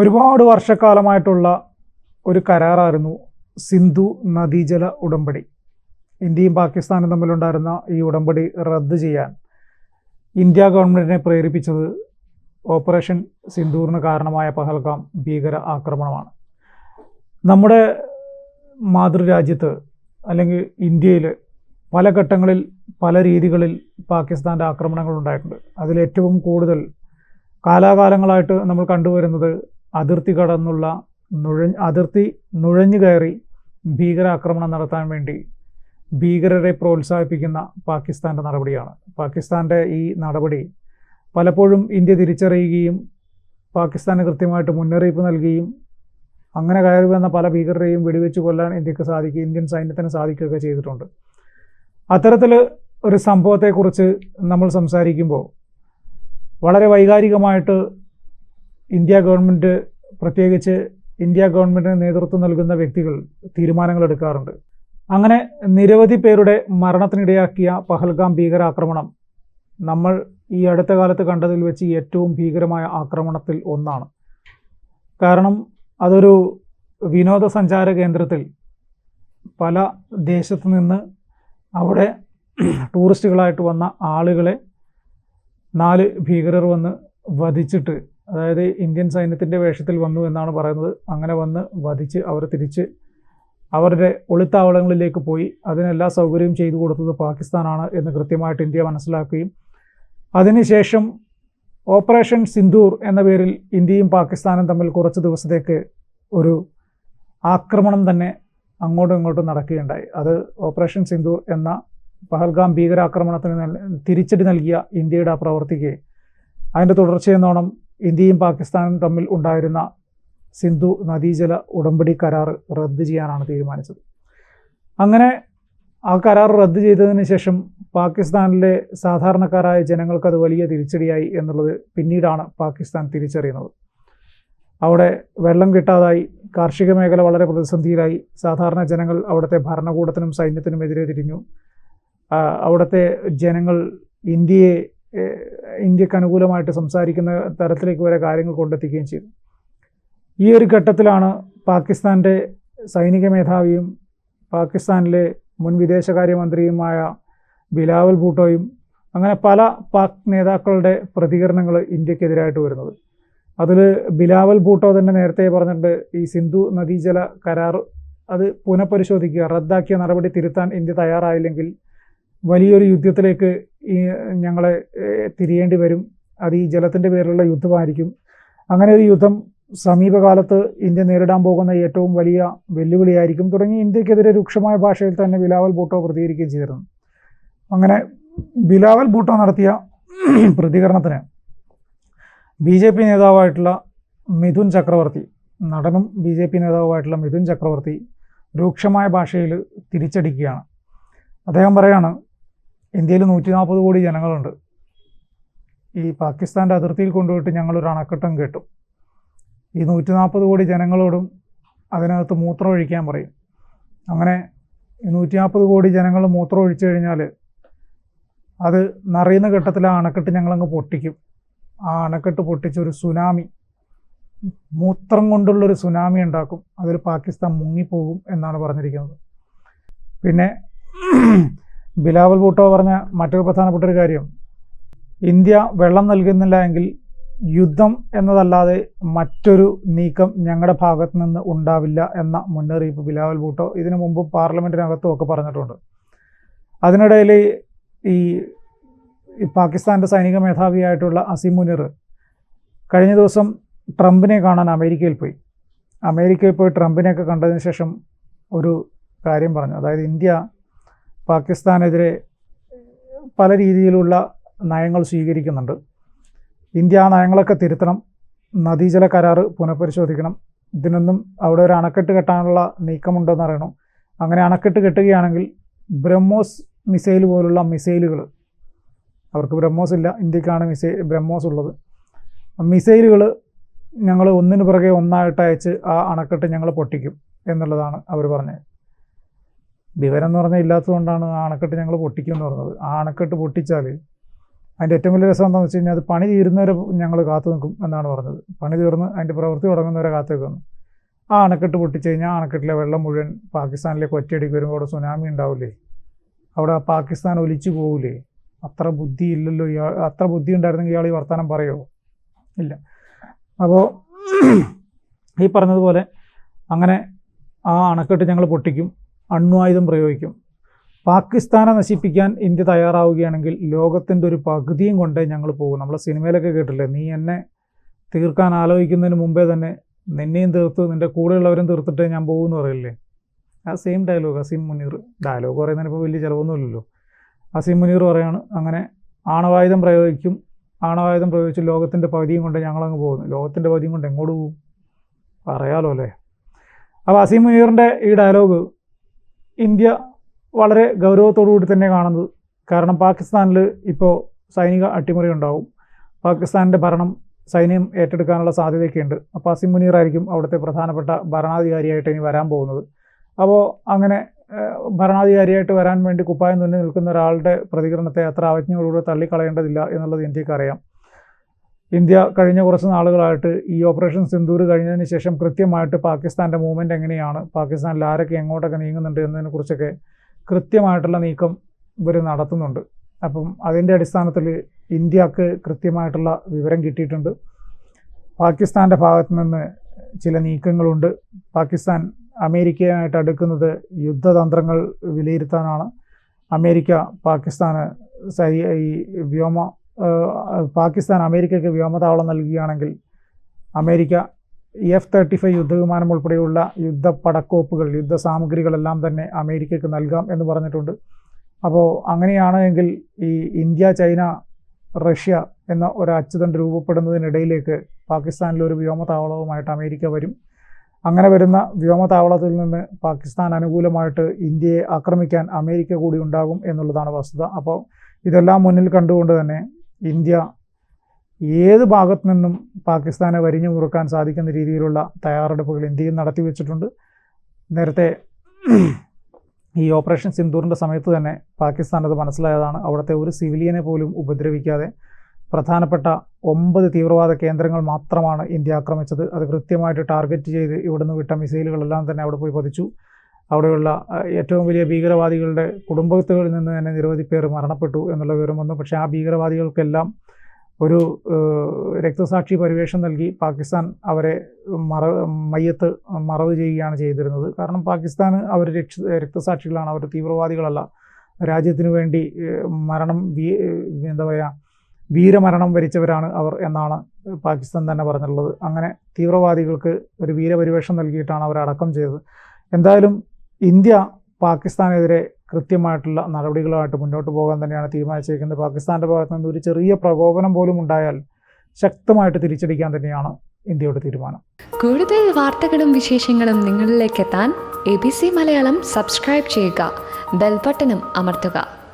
ഒരുപാട് വർഷക്കാലമായിട്ടുള്ള ഒരു കരാറായിരുന്നു സിന്ധു നദീജല ഉടമ്പടി. ഇന്ത്യയും പാകിസ്ഥാനും തമ്മിലുണ്ടായിരുന്ന ഈ ഉടമ്പടി റദ്ദ് ചെയ്യാൻ ഇന്ത്യ ഗവൺമെന്റിനെ പ്രേരിപ്പിച്ചത് ഓപ്പറേഷൻ സിന്ധൂറിന് കാരണമായ പഹൽഗാം ഭീകര ആക്രമണമാണ്. നമ്മുടെ മാതൃരാജ്യത്ത് അല്ലെങ്കിൽ ഇന്ത്യയിൽ പല ഘട്ടങ്ങളിൽ പല രീതികളിൽ പാകിസ്ഥാന്റെ ആക്രമണങ്ങൾ ഉണ്ടായിട്ടുണ്ട്. അതിലേറ്റവും കൂടുതൽ കാലാകാലങ്ങളായിട്ട് നമ്മൾ കണ്ടുവരുന്നത് അതിർത്തി കടന്നുള്ള നുഴ അതിർത്തി നുഴഞ്ഞു കയറി ഭീകരാക്രമണം നടത്താൻ വേണ്ടി ഭീകരരെ പ്രോത്സാഹിപ്പിക്കുന്ന പാകിസ്ഥാന്റെ നടപടിയാണ്. പാകിസ്ഥാന്റെ ഈ നടപടി പലപ്പോഴും ഇന്ത്യ തിരിച്ചറിയുകയും പാകിസ്ഥാന് കൃത്യമായിട്ട് മുന്നറിയിപ്പ് നൽകുകയും അങ്ങനെ കയറി വന്ന പല ഭീകരരെയും വെടിവെച്ച് കൊല്ലാൻ ഇന്ത്യയ്ക്ക് സാധിക്കുക ഇന്ത്യൻ സൈന്യത്തിന് സാധിക്കുകയൊക്കെ ചെയ്തിട്ടുണ്ട്. അത്തരത്തിൽ ഒരു സംഭവത്തെക്കുറിച്ച് നമ്മൾ സംസാരിക്കുമ്പോൾ വളരെ വൈകാരികമായിട്ട് ഇന്ത്യ ഗവൺമെന്റ് പ്രത്യേകിച്ച് ഇന്ത്യ ഗവൺമെന്റിന് നേതൃത്വം നൽകുന്ന വ്യക്തികൾ തീരുമാനങ്ങൾ എടുക്കാറുണ്ട്. അങ്ങനെ നിരവധി പേരുടെ മരണത്തിനിടയാക്കിയ പഹൽഗാം ഭീകരാക്രമണം നമ്മൾ ഈ അടുത്ത കാലത്ത് കണ്ടതിൽ വെച്ച് ഏറ്റവും ഭീകരമായ ആക്രമണത്തിൽ ഒന്നാണ്. കാരണം അതൊരു വിനോദസഞ്ചാര കേന്ദ്രത്തിൽ പല ദേശത്തു നിന്ന് അവിടെ ടൂറിസ്റ്റുകളായിട്ട് വന്ന ആളുകളെ നാല് ഭീകരർ വന്ന് വധിച്ചിട്ട് അതായത് ഇന്ത്യൻ സൈന്യത്തിന്റെ വേഷത്തിൽ വന്നു എന്നാണ് പറയുന്നത്. അങ്ങനെ വന്ന് വധിച്ച് അവർ തിരിച്ച് അവരുടെ ഒളിത്താവളങ്ങളിലേക്ക് പോയി. അതിനെല്ലാ സൗകര്യവും ചെയ്തു കൊടുത്തത് പാകിസ്ഥാനാണ് എന്ന് കൃത്യമായിട്ട് ഇന്ത്യ മനസ്സിലാക്കുകയും അതിനുശേഷം ഓപ്പറേഷൻ സിന്ധൂർ എന്ന പേരിൽ ഇന്ത്യയും പാകിസ്ഥാനും തമ്മിൽ കുറച്ച് ദിവസത്തേക്ക് ഒരു ആക്രമണം തന്നെ അങ്ങോട്ടും ഇങ്ങോട്ടും നടക്കുകയുണ്ടായി. അത് ഓപ്പറേഷൻ സിന്ധൂർ എന്ന പഹൽഗാം ഭീകരാക്രമണത്തിന് തിരിച്ചടി നൽകിയ ഇന്ത്യയുടെ ആ പ്രവർത്തിക്ക് അതിന്റെ തുടർച്ചയെന്നോണം ഇന്ത്യയും പാകിസ്ഥാനും തമ്മിൽ ഉണ്ടായിരുന്ന സിന്ധു നദീജല ഉടമ്പടി കരാർ റദ്ദ് ചെയ്യാനാണ് തീരുമാനിച്ചത്. അങ്ങനെ ആ കരാർ റദ്ദ് ചെയ്തതിന് ശേഷം പാകിസ്ഥാനിലെ സാധാരണക്കാരായ ജനങ്ങൾക്ക് അത് വലിയ തിരിച്ചടിയായി എന്നുള്ളത് പിന്നീടാണ് പാകിസ്ഥാൻ തിരിച്ചറിയുന്നത്. അവിടെ വെള്ളം കിട്ടാതായി കാർഷിക മേഖല വളരെ പ്രതിസന്ധിയിലായി സാധാരണ ജനങ്ങൾ അവിടുത്തെ ഭരണകൂടത്തിനും സൈന്യത്തിനും എതിരെ തിരിഞ്ഞു. അവിടുത്തെ ജനങ്ങൾ ഇന്ത്യയെ ഇന്ത്യയ്ക്ക് അനുകൂലമായിട്ട് സംസാരിക്കുന്ന തരത്തിലേക്ക് വരെ കാര്യങ്ങൾ കൊണ്ടെത്തിക്കുകയും ചെയ്തു. ഈ ഒരു ഘട്ടത്തിലാണ് പാകിസ്ഥാന്റെ സൈനിക മേധാവിയും പാകിസ്ഥാനിലെ മുൻ വിദേശകാര്യമന്ത്രിയുമായ ബിലാവൽ ഭൂട്ടോയും അങ്ങനെ പല പാക് നേതാക്കളുടെ പ്രതികരണങ്ങൾ ഇന്ത്യക്കെതിരായിട്ട് വരുന്നത്. അതിൽ ബിലാവൽ ഭൂട്ടോ തന്നെ നേരത്തെ പറഞ്ഞിട്ടുണ്ട് ഈ സിന്ധു നദീജല കരാർ അത് പുനഃപരിശോധിക്കുക റദ്ദാക്കിയ നടപടി തിരുത്താൻ ഇന്ത്യ തയ്യാറായില്ലെങ്കിൽ വലിയൊരു യുദ്ധത്തിലേക്ക് ഈ ഞങ്ങളെ തിരിയേണ്ടി വരും. അത് ഈ ജലത്തിന്റെ പേരിലുള്ള യുദ്ധമായിരിക്കും. അങ്ങനെ ഒരു യുദ്ധം സമീപകാലത്ത് ഇന്ത്യ നേരിടാൻ പോകുന്ന ഏറ്റവും വലിയ വെല്ലുവിളിയായിരിക്കും. തുടങ്ങി ഇന്ത്യക്കെതിരെ രൂക്ഷമായ ഭാഷയിൽ തന്നെ ബിലാവൽ ബൂട്ടോ പ്രതികരിക്കുകയും ചെയ്തിരുന്നു. അങ്ങനെ ബിലാവൽ ബൂട്ടോ നടത്തിയ പ്രതികരണത്തിന് ബി ജെ പി നേതാവായിട്ടുള്ള മിഥുൻ ചക്രവർത്തി നടനും ബി ജെ പി നേതാവുമായിട്ടുള്ള മിഥുൻ ചക്രവർത്തി രൂക്ഷമായ ഭാഷയിൽ തിരിച്ചടിക്കുകയാണ്. അദ്ദേഹം പറയാണ് ഇന്ത്യയിൽ നൂറ്റി നാൽപ്പത് കോടി ജനങ്ങളുണ്ട്. ഈ പാകിസ്ഥാന്റെ അതിർത്തിയിൽ കൊണ്ടുപോയിട്ട് ഞങ്ങളൊരു അണക്കെട്ടം കേട്ടു. ഈ നൂറ്റി നാൽപ്പത് കോടി ജനങ്ങളോടും അതിനകത്ത് മൂത്രം ഒഴിക്കാൻ പറയും. അങ്ങനെ നൂറ്റി നാൽപ്പത് കോടി ജനങ്ങൾ മൂത്രം ഒഴിച്ചു കഴിഞ്ഞാൽ അത് നിറയുന്ന ഘട്ടത്തിൽ ആ അണക്കെട്ട് ഞങ്ങളങ്ങ് പൊട്ടിക്കും. ആ അണക്കെട്ട് പൊട്ടിച്ച് ഒരു സുനാമി മൂത്രം കൊണ്ടുള്ളൊരു സുനാമി ഉണ്ടാക്കും. അതിൽ പാകിസ്ഥാൻ മുങ്ങിപ്പോകും എന്നാണ് പറഞ്ഞിരിക്കുന്നത്. പിന്നെ ബിലാവൽ ഭൂട്ടോ പറഞ്ഞ മറ്റൊരു പ്രധാനപ്പെട്ട ഒരു കാര്യം. ഇന്ത്യ വെള്ളം നൽകുന്നില്ല എങ്കിൽ യുദ്ധം എന്നതല്ലാതെ മറ്റൊരു നീക്കം ഞങ്ങളുടെ ഭാഗത്ത് നിന്ന് ഉണ്ടാവില്ല എന്ന മുന്നറിയിപ്പ് ബിലാവൽ ഭൂട്ടോ ഇതിനു മുമ്പ് പാർലമെന്റിനകത്തും ഒക്കെ പറഞ്ഞിട്ടുണ്ട്. അതിനിടയിൽ ഈ പാകിസ്ഥാന്റെ സൈനിക മേധാവിയായിട്ടുള്ള അസീം മുനിർ കഴിഞ്ഞ ദിവസം ട്രംപിനെ കാണാൻ അമേരിക്കയിൽ പോയി. അമേരിക്കയിൽ പോയി ട്രംപിനെയൊക്കെ കണ്ടതിന് ശേഷം ഒരു കാര്യം പറഞ്ഞു. അതായത് ഇന്ത്യ പാകിസ്ഥാനെതിരെ പല രീതിയിലുള്ള നയങ്ങൾ സ്വീകരിക്കുന്നുണ്ട്. ഇന്ത്യ ആ നയങ്ങളൊക്കെ തിരുത്തണം നദീജല കരാറ് പുനഃപരിശോധിക്കണം ഇതിനൊന്നും അവിടെ ഒരു അണക്കെട്ട് കെട്ടാനുള്ള നീക്കമുണ്ടെന്ന് അറിയണം. അങ്ങനെ അണക്കെട്ട് കെട്ടുകയാണെങ്കിൽ ബ്രഹ്മോസ് മിസൈൽ പോലുള്ള മിസൈലുകൾ അവർക്ക് ബ്രഹ്മോസ് ഇല്ല ഇന്ത്യക്കാണ് മിസൈ ബ്രഹ്മോസ് ഉള്ളത്. മിസൈലുകൾ ഞങ്ങൾ ഒന്നിനു പുറകെ ഒന്നായിട്ട് അയച്ച് ആ അണക്കെട്ട് ഞങ്ങൾ പൊട്ടിക്കും എന്നുള്ളതാണ് അവർ പറഞ്ഞത്. വിവരം എന്ന് പറഞ്ഞാൽ ഇല്ലാത്തതുകൊണ്ടാണ് ആ അണക്കെട്ട് ഞങ്ങൾ പൊട്ടിക്കും എന്ന് പറഞ്ഞത്. ആ അണക്കെട്ട് പൊട്ടിച്ചാൽ അതിന്റെ ഏറ്റവും വലിയ രസം എന്താണെന്ന് വെച്ച് കഴിഞ്ഞാൽ അത് പണി തീരുന്നവരെ ഞങ്ങൾ കാത്തു നിൽക്കും എന്നാണ് പറഞ്ഞത്. പണി തീർന്ന് അതിന്റെ പ്രവൃത്തി തുടങ്ങുന്നവരെ കാത്തു നിൽക്കുന്നു. ആ അണക്കെട്ട് പൊട്ടിച്ച് കഴിഞ്ഞാൽ ആ അണക്കെട്ടിലെ വെള്ളം മുഴുവൻ പാകിസ്ഥാനിലേക്ക് ഒറ്റയടിക്ക് വരുമ്പോൾ അവിടെ സുനാമി ഉണ്ടാവില്ലേ അവിടെ പാകിസ്ഥാൻ ഒലിച്ചു പോകില്ലേ അത്ര ബുദ്ധി ഇല്ലല്ലോ ഇയാൾ അത്ര ബുദ്ധി ഉണ്ടായിരുന്നെങ്കിൽ ഇയാൾ ഈ വർത്തമാനം പറയുമോ ഇല്ല. അപ്പോൾ ഈ പറഞ്ഞതുപോലെ അങ്ങനെ ആ അണക്കെട്ട് ഞങ്ങൾ പൊട്ടിക്കും. അണ്വായുധം പ്രയോഗിക്കും. പാകിസ്ഥാനെ നശിപ്പിക്കാൻ ഇന്ത്യ തയ്യാറാവുകയാണെങ്കിൽ ലോകത്തിന്റെ ഒരു പകുതിയും കൊണ്ടേ ഞങ്ങൾ പോകും. നമ്മളെ സിനിമയിലൊക്കെ കേട്ടില്ലേ? നീ എന്നെ തീർക്കാൻ ആലോചിക്കുന്നതിന് മുമ്പേ തന്നെ നിന്നെയും തീർത്ത് നിന്റെ കൂടെയുള്ളവരും തീർത്തിട്ടേ ഞാൻ പോകുമെന്ന് പറയില്ലേ? ആ same dialogue Asim Munir. Dialogue പറയുന്നതിന് ഇപ്പോൾ വലിയ ചിലവൊന്നുമില്ലല്ലോ. അസീം മുനീർ പറയാണ് അങ്ങനെ ആണവായുധം പ്രയോഗിക്കും ആണവായുധം പ്രയോഗിച്ച് ലോകത്തിന്റെ പകുതിയും കൊണ്ട് ഞങ്ങളങ്ങ് പോകുന്നു ലോകത്തിന്റെ പകുതിയും കൊണ്ട് എങ്ങോട്ട് പോകും? പറയാലോ അല്ലേ? അപ്പോൾ അസീം മുനീറിന്റെ ഈ ഡയലോഗ് ഇന്ത്യ വളരെ ഗൗരവത്തോടു കൂടി തന്നെ കാണുന്നത്. കാരണം പാകിസ്ഥാനിൽ ഇപ്പോൾ സൈനിക അട്ടിമറി ഉണ്ടാവും. പാകിസ്ഥാനിന്റെ ഭരണം സൈന്യം ഏറ്റെടുക്കാനുള്ള സാധ്യതയൊക്കെയുണ്ട്. അപ്പോൾ അസിം മുനീർ ആയിരിക്കും അവിടുത്തെ പ്രധാനപ്പെട്ട ഭരണാധികാരിയായിട്ട് ഇനി വരാൻ പോകുന്നത്. അപ്പോൾ അങ്ങനെ ഭരണാധികാരിയായിട്ട് വരാൻ വേണ്ടി കുപ്പായം തുന്നി നിൽക്കുന്ന ഒരാളുടെ പ്രതികരണത്തെ അത്ര അവജ്ഞയോടുകൂടി തള്ളിക്കളയേണ്ടതില്ല എന്നുള്ളത് ഇന്ത്യയ്ക്ക് അറിയാം. ഇന്ത്യ കഴിഞ്ഞ കുറച്ച് നാളുകളായിട്ട് ഈ ഓപ്പറേഷൻ സിന്ദൂർ കഴിഞ്ഞതിന് ശേഷം കൃത്യമായിട്ട് പാകിസ്ഥാന്റെ മൂവ്മെന്റ് എങ്ങനെയാണ്? പാകിസ്ഥാനിൽ ആരൊക്കെ എങ്ങോട്ടൊക്കെ നീങ്ങുന്നുണ്ട് എന്നതിനെക്കുറിച്ചൊക്കെ കൃത്യമായിട്ടുള്ള നീക്കം ഇവർ നടത്തുന്നുണ്ട്. അപ്പം അതിന്റെ അടിസ്ഥാനത്തിൽ ഇന്ത്യയ്ക്ക് കൃത്യമായിട്ടുള്ള വിവരം കിട്ടിയിട്ടുണ്ട്. പാകിസ്ഥാന്റെ ഭാഗത്തു നിന്ന് ചില നീക്കങ്ങളുണ്ട്. പാകിസ്ഥാൻ അമേരിക്കയുമായിട്ട് അടുക്കുന്നത് യുദ്ധതന്ത്രങ്ങൾ വിലയിരുത്താനാണ്. അമേരിക്ക പാകിസ്ഥാന് ഈ വ്യോമ പാകിസ്ഥാൻ അമേരിക്കയ്ക്ക് വ്യോമതാവളം നൽകുകയാണെങ്കിൽ അമേരിക്ക എഫ് തേർട്ടി ഫൈവ് യുദ്ധവിമാനം ഉൾപ്പെടെയുള്ള യുദ്ധ പടക്കോപ്പുകൾ യുദ്ധ സാമഗ്രികളെല്ലാം തന്നെ അമേരിക്കയ്ക്ക് നൽകാം എന്ന് പറഞ്ഞിട്ടുണ്ട്. അപ്പോൾ അങ്ങനെയാണ് എങ്കിൽ ഈ ഇന്ത്യ ചൈന റഷ്യ എന്ന ഒരു അച്ചുതണ്ട് രൂപപ്പെടുന്നതിനിടയിലേക്ക് പാകിസ്ഥാനിൽ ഒരു വ്യോമതാവളവുമായിട്ട് അമേരിക്ക വരും. അങ്ങനെ വരുന്ന വ്യോമതാവളത്തിൽ നിന്ന് പാകിസ്ഥാൻ അനുകൂലമായിട്ട് ഇന്ത്യയെ ആക്രമിക്കാൻ അമേരിക്ക കൂടി ഉണ്ടാകും എന്നുള്ളതാണ് വസ്തുത. അപ്പോൾ ഇതെല്ലാം മുന്നിൽ കണ്ടുകൊണ്ട് തന്നെ ഇന്ത്യ ഏത് ഭാഗത്തു നിന്നും പാകിസ്ഥാനെ വരിഞ്ഞു മുറുക്കാൻ സാധിക്കുന്ന രീതിയിലുള്ള തയ്യാറെടുപ്പുകൾ ഇന്ത്യയും നടത്തി വെച്ചിട്ടുണ്ട്. നേരത്തെ ഈ ഓപ്പറേഷൻ സിന്ദൂറിന്റെ സമയത്ത് തന്നെ പാകിസ്ഥാൻ അത് മനസ്സിലായതാണ്. അവിടുത്തെ ഒരു സിവിലിയനെ പോലും ഉപദ്രവിക്കാതെ പ്രധാനപ്പെട്ട ഒമ്പത് തീവ്രവാദ കേന്ദ്രങ്ങൾ മാത്രമാണ് ഇന്ത്യ ആക്രമിച്ചത്. അത് കൃത്യമായിട്ട് ടാർഗറ്റ് ചെയ്ത് ഇവിടുന്ന് വിട്ട മിസൈലുകളെല്ലാം തന്നെ അവിടെ പോയി പതിച്ചു. അവിടെയുള്ള ഏറ്റവും വലിയ ഭീകരവാദികളുടെ കുടുംബത്തുകളിൽ നിന്ന് തന്നെ നിരവധി പേർ മരണപ്പെട്ടു എന്നുള്ള വിവരം വന്നു. പക്ഷേ ആ ഭീകരവാദികൾക്കെല്ലാം ഒരു രക്തസാക്ഷി പരിവേഷം നൽകി പാകിസ്ഥാൻ അവരെ മറ മയ്യത്ത് മറവ് ചെയ്യുകയാണ് ചെയ്തിരുന്നത്. കാരണം പാകിസ്ഥാൻ അവർ രക്ഷ രക്തസാക്ഷികളാണ് അവർ തീവ്രവാദികളല്ല. രാജ്യത്തിനു വേണ്ടി മരണം എന്താ പറയുക വീരമരണം വരിച്ചവരാണ് അവർ എന്നാണ് പാകിസ്ഥാൻ തന്നെ പറഞ്ഞിട്ടുള്ളത്. അങ്ങനെ തീവ്രവാദികൾക്ക് ഒരു വീരപരിവേഷം നൽകിയിട്ടാണ് അവർ അടക്കം ചെയ്തത്. എന്തായാലും ഇന്ത്യ പാകിസ്ഥാനെതിരെ കൃത്യമായിട്ടുള്ള നടപടികളുമായിട്ട് മുന്നോട്ട് പോകാൻ തന്നെയാണ് തീരുമാനിച്ചിരിക്കുന്നത്. പാകിസ്ഥാന്റെ ഭാഗത്ത് നിന്ന് ഒരു ചെറിയ പ്രകോപനം പോലും ഉണ്ടായാൽ ശക്തമായിട്ട് തിരിച്ചടിക്കാൻ തന്നെയാണ് ഇന്ത്യയുടെ തീരുമാനം. കൂടുതൽ വാർത്തകളും വിശേഷങ്ങളും നിങ്ങളിലേക്ക് എത്താൻ A B C Malayalam subscribe ചെയ്യുക. ബെൽബട്ടനും അമർത്തുക.